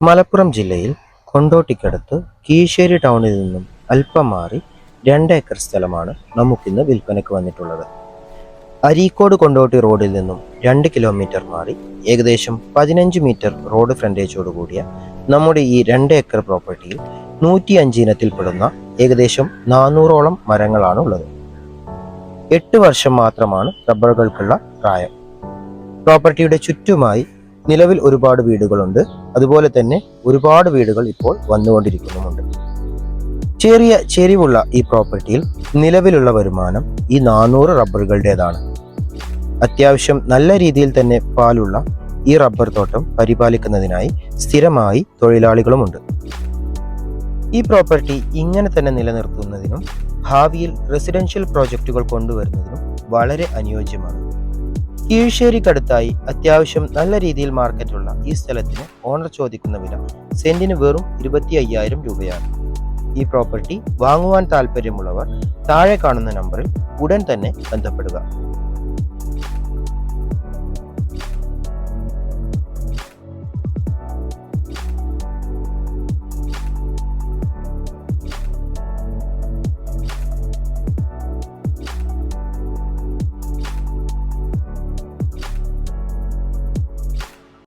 മലപ്പുറം ജില്ലയിൽ കൊണ്ടോട്ടിക്കടുത്ത് കീശ്ശേരി ടൗണിൽ നിന്നും അല്പം മാറി രണ്ട് ഏക്കർ സ്ഥലമാണ് നമുക്കിന്ന് വിൽപ്പനയ്ക്ക് വന്നിട്ടുള്ളത്. അരീക്കോട് കൊണ്ടോട്ടി റോഡിൽ നിന്നും രണ്ട് കിലോമീറ്റർ മാറി ഏകദേശം പതിനഞ്ച് മീറ്റർ റോഡ് ഫ്രണ്ടേജോട് കൂടിയ നമ്മുടെ ഈ രണ്ട് ഏക്കർ പ്രോപ്പർട്ടിയിൽ നൂറ്റി അഞ്ച് ഇനത്തിൽപ്പെടുന്ന ഏകദേശം നാനൂറോളം മരങ്ങളാണ് ഉള്ളത്. എട്ട് വർഷം മാത്രമാണ് റബ്ബറുകൾക്കുള്ള പ്രായം. പ്രോപ്പർട്ടിയുടെ ചുറ്റുമായി നിലവിൽ ഒരുപാട് വീടുകളുണ്ട്. അതുപോലെ തന്നെ ഒരുപാട് വീടുകൾ ഇപ്പോൾ വന്നുകൊണ്ടിരിക്കുന്നുമുണ്ട്. ചെറിയ ചെരിവുള്ള ഈ പ്രോപ്പർട്ടിയിൽ നിലവിലുള്ള വരുമാനം ഈ നാനൂറ് റബ്ബറുകളുടേതാണ്. അത്യാവശ്യം നല്ല രീതിയിൽ തന്നെ പാലുള്ള ഈ റബ്ബർ തോട്ടം പരിപാലിക്കുന്നതിനായി സ്ഥിരമായി തൊഴിലാളികളുമുണ്ട്. ഈ പ്രോപ്പർട്ടി ഇങ്ങനെ തന്നെ നിലനിർത്തുന്നതിനും ഭാവിയിൽ റെസിഡൻഷ്യൽ പ്രോജക്റ്റുകൾ കൊണ്ടുവരുന്നതിനും വളരെ അനുയോജ്യമാണ്. കീഴ്ശ്ശേരിക്കടുത്തായി അത്യാവശ്യം നല്ല രീതിയിൽ മാർക്കറ്റുള്ള ഈ സ്ഥലത്തിന് ഓണർ ചോദിക്കുന്ന വില സെന്റിന് വെറും ഇരുപത്തി അയ്യായിരം രൂപയാണ്. ഈ പ്രോപ്പർട്ടി വാങ്ങുവാൻ താല്പര്യമുള്ളവർ താഴെ കാണുന്ന നമ്പറിൽ ഉടൻ തന്നെ ബന്ധപ്പെടുക.